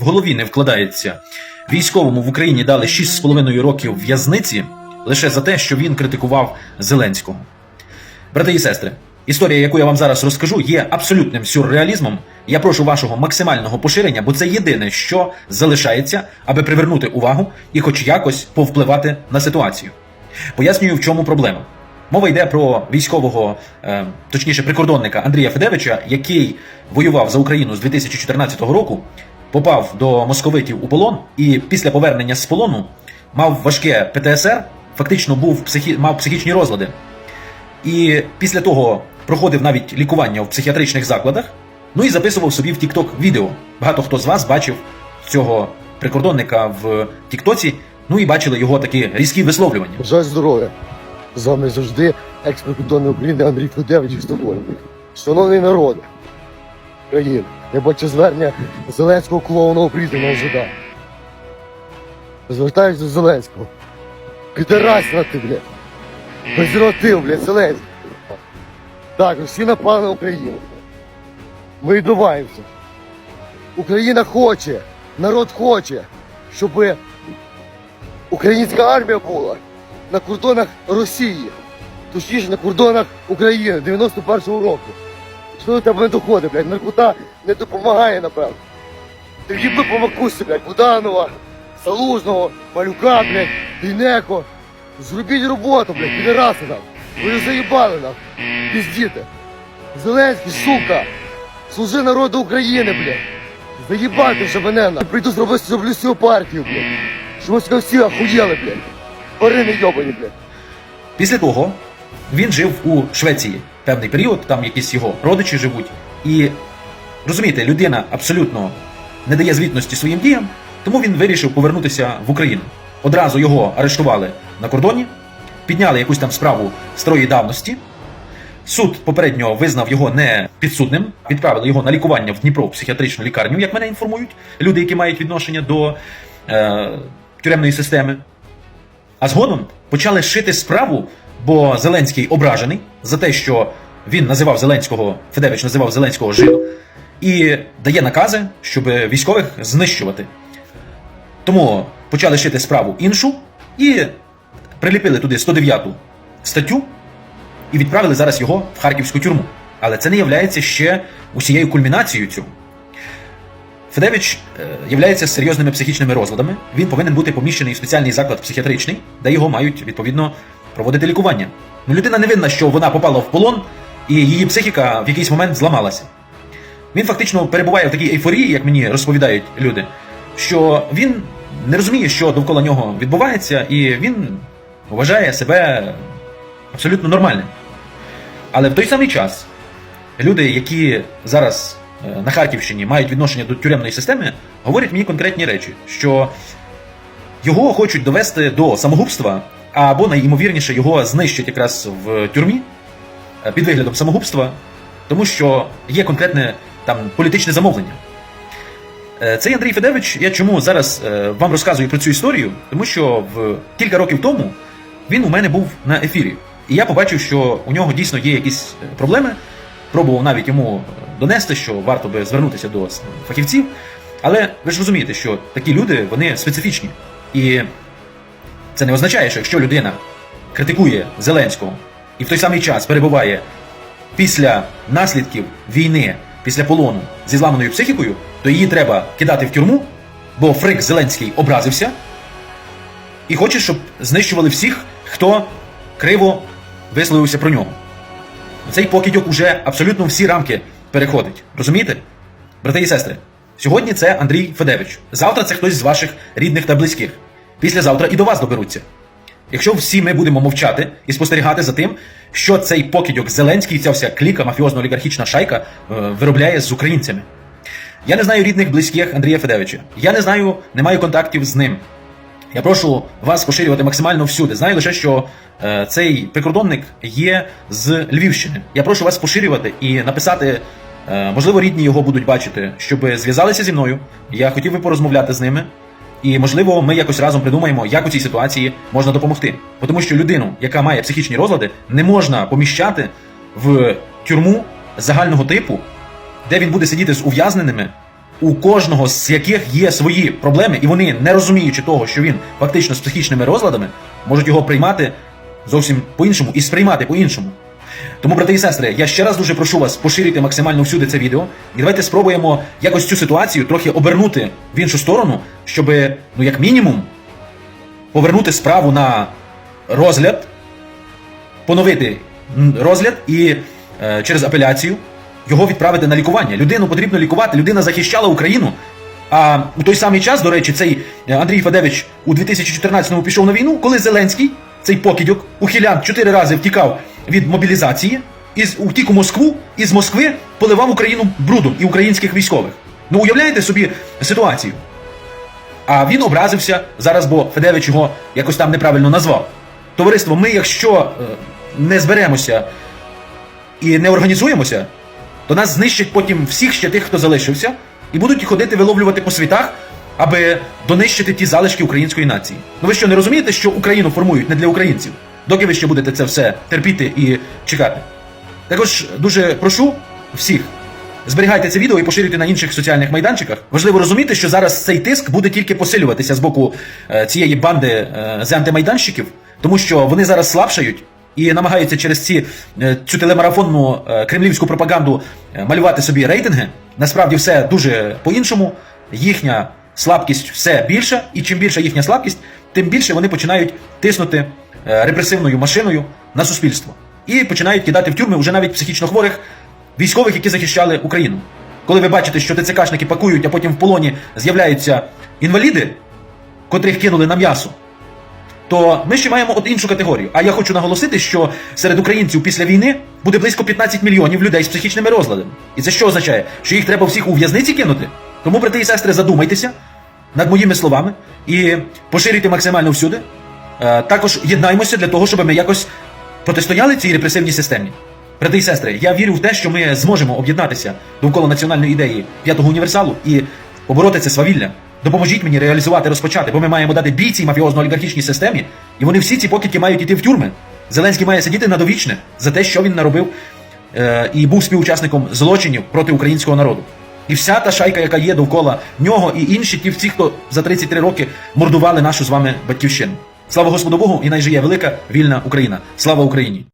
в голові не вкладається. Військовому в Україні дали 6,5 років в'язниці лише за те, що він критикував Зеленського. Брати і сестри, історія, яку я вам зараз розкажу, є абсолютним сюрреалізмом. Я прошу вашого максимального поширення, бо це єдине, що залишається, аби привернути увагу і хоч якось повпливати на ситуацію. Пояснюю, в чому проблема. Мова йде про військового, е, точніше, прикордонника Андрія Федевича, який воював за Україну з 2014 року, попав до московитів у полон, і після повернення з полону мав важке ПТСР, фактично був психі... мав психічні розлади. І після того проходив навіть лікування в психіатричних закладах, ну і записував собі в TikTok відео. Багато хто з вас бачив цього прикордонника в Тіктоці, ну і бачили його такі різкі висловлювання. Бажаю здоров'я. З вами завжди екс-прикордонний України Андрій Федевич із Стокгольму. Шановний народ країн, я бачу звернення Зеленського клоуного прізвища ЖД. Звертаюсь до Зеленського. Підерась на ти, блядь. Безротив, блядь, Зеленський. Так, всі напали на Україну. Ми відбуваємося. Україна хоче, народ хоче, щоб українська армія була на кордонах Росії, точніше на кордонах України 91-го року. Що до тебе не доходить, блядь? Наркота не допомагає, напевно. Ти їби по макусі, блядь, Буданова, Залужного, Малюка, блядь, Бійнеко. Зробіть роботу, блядь, підераси нам. Ви заїбали нам, піздіти. Зеленський, сука, служи народу України, блядь. Заїбати вже мене, на. Прийду зробити зроблю всю партію, блядь. Щоб ви всі охуєли, блядь. Тварини йобані, блядь. Після того він жив у Швеції певний період, там якісь його родичі живуть. І розумієте, людина абсолютно не дає звітності своїм діям, тому він вирішив повернутися в Україну. Одразу його арештували на кордоні, підняли якусь там справу старої давності. Суд попередньо визнав його не підсудним, відправили його на лікування в Дніпро в психіатричну лікарню, як мене інформують люди, які мають відношення до е, тюремної системи. А згодом почали шити справу, бо Зеленський ображений за те, що він називав Зеленського, Федевич називав Зеленського жидом, і дає накази, щоб військових знищувати. Тому почали шити справу іншу і приліпили туди 109 статтю і відправили зараз його в харківську тюрму. Але це не є ще усією кульмінацією цього. Федевич е, являється серйозними психічними розладами. Він повинен бути поміщений в спеціальний заклад психіатричний, де його мають відповідно проводити лікування. Ну, людина не винна, що вона попала в полон, і її психіка в якийсь момент зламалася. Він фактично перебуває в такій ейфорії, як мені розповідають люди, що він не розуміє, що довкола нього відбувається, і він вважає себе абсолютно нормальним. Але в той самий час люди, які зараз е, на Харківщині мають відношення до тюремної системи, говорять мені конкретні речі, що його хочуть довести до самогубства, або найімовірніше його знищать якраз в тюрмі е, під виглядом самогубства, тому що є конкретне там політичне замовлення. Е, Цей Андрій Федевич, я чому зараз е, вам розказую про цю історію, тому що в кілька років тому він у мене був на ефірі. І я побачив, що у нього дійсно є якісь проблеми. Пробував навіть йому донести, що варто би звернутися до фахівців. Але ви ж розумієте, що такі люди вони специфічні. І це не означає, що якщо людина критикує Зеленського і в той самий час перебуває після наслідків війни, після полону зі зламаною психікою, то її треба кидати в тюрму, бо Фрик Зеленський образився і хоче, щоб знищували всіх, хто криво висловився про нього. Цей покидьок уже абсолютно всі рамки переходить. Розумієте? Брати і сестри, сьогодні це Андрій Федевич. Завтра це хтось з ваших рідних та близьких. Післязавтра і до вас доберуться. Якщо всі ми будемо мовчати і спостерігати за тим, що цей покидьок Зеленський, ця вся кліка, мафіозно-олігархічна шайка е, виробляє з українцями. Я не знаю рідних близьких Андрія Федевича. Я не знаю, не маю контактів з ним. Я прошу вас поширювати максимально всюди. Знаю лише, що е, цей прикордонник є з Львівщини. Я прошу вас поширювати і написати, е, можливо, рідні його будуть бачити, щоб зв'язалися зі мною. Я хотів би порозмовляти з ними. І можливо, ми якось разом придумаємо, як у цій ситуації можна допомогти. Тому що людину, яка має психічні розлади, не можна поміщати в тюрму загального типу, де він буде сидіти з ув'язненими у кожного з яких є свої проблеми, і вони, не розуміючи того, що він фактично з психічними розладами, можуть його приймати зовсім по-іншому і сприймати по-іншому. Тому, брати і сестри, я ще раз дуже прошу вас поширити максимально всюди це відео. І давайте спробуємо якось цю ситуацію трохи обернути в іншу сторону, щоб, ну як мінімум, повернути справу на розгляд, поновити розгляд і е, через апеляцію його відправити на лікування. Людину потрібно лікувати, людина захищала Україну. А у той самий час, до речі, цей е, Андрій Федевич у 2014-му пішов на війну, коли Зеленський, цей покидьок, ухилян, чотири рази втікав від мобілізації, і з- утік у Москву, і з Москви поливав Україну брудом і українських військових. Ну уявляєте собі ситуацію? А він образився зараз, бо Федевич його якось там неправильно назвав. Товариство, ми, якщо е, не зберемося і не організуємося, то нас знищать потім всіх ще тих, хто залишився, і будуть ходити виловлювати по світах, аби донищити ті залишки української нації. Ну ви що, не розумієте, що Україну формують не для українців? Доки ви ще будете це все терпіти і чекати? Також дуже прошу всіх. Зберігайте це відео і поширюйте на інших соціальних майданчиках. Важливо розуміти, що зараз цей тиск буде тільки посилюватися з боку е, цієї банди е, з антимайданщиків, тому що вони зараз слабшають і намагаються через ці, е, цю телемарафонну кремлівську пропаганду малювати собі рейтинги. Насправді все дуже по-іншому. Їхня слабкість все більша, і чим більша їхня слабкість, тим більше вони починають тиснути репресивною машиною на суспільство і починають кидати в тюрми вже навіть психічно хворих військових, які захищали Україну. Коли ви бачите, що ТЦКшники пакують, а потім в полоні з'являються інваліди, котрих кинули на м'ясо, то ми ще маємо от іншу категорію. А я хочу наголосити, що серед українців після війни буде близько 15 мільйонів людей з психічними розладами. І це що означає? Що їх треба всіх у в'язниці кинути? Тому, брати і сестри, задумайтеся над моїми словами і поширюйте максимально всюди. Е, Також єднаймося для того, щоб ми якось протистояли цій репресивній системі. Брати і сестри, я вірю в те, що ми зможемо об'єднатися довкола національної ідеї п'ятого універсалу і побороти це свавілля. Допоможіть мені реалізувати, розпочати, бо ми маємо дати бій цій мафіозно-олігархічній системі, і вони всі ці покидьки мають йти в тюрми. Зеленський має сидіти на довічне за те, що він наробив е, і був співучасником злочинів проти українського народу. І вся та шайка, яка є довкола нього, і інші ті всі, хто за 33 роки мордували нашу з вами батьківщину. Слава Господу Богу, і найжиє велика вільна Україна. Слава Україні!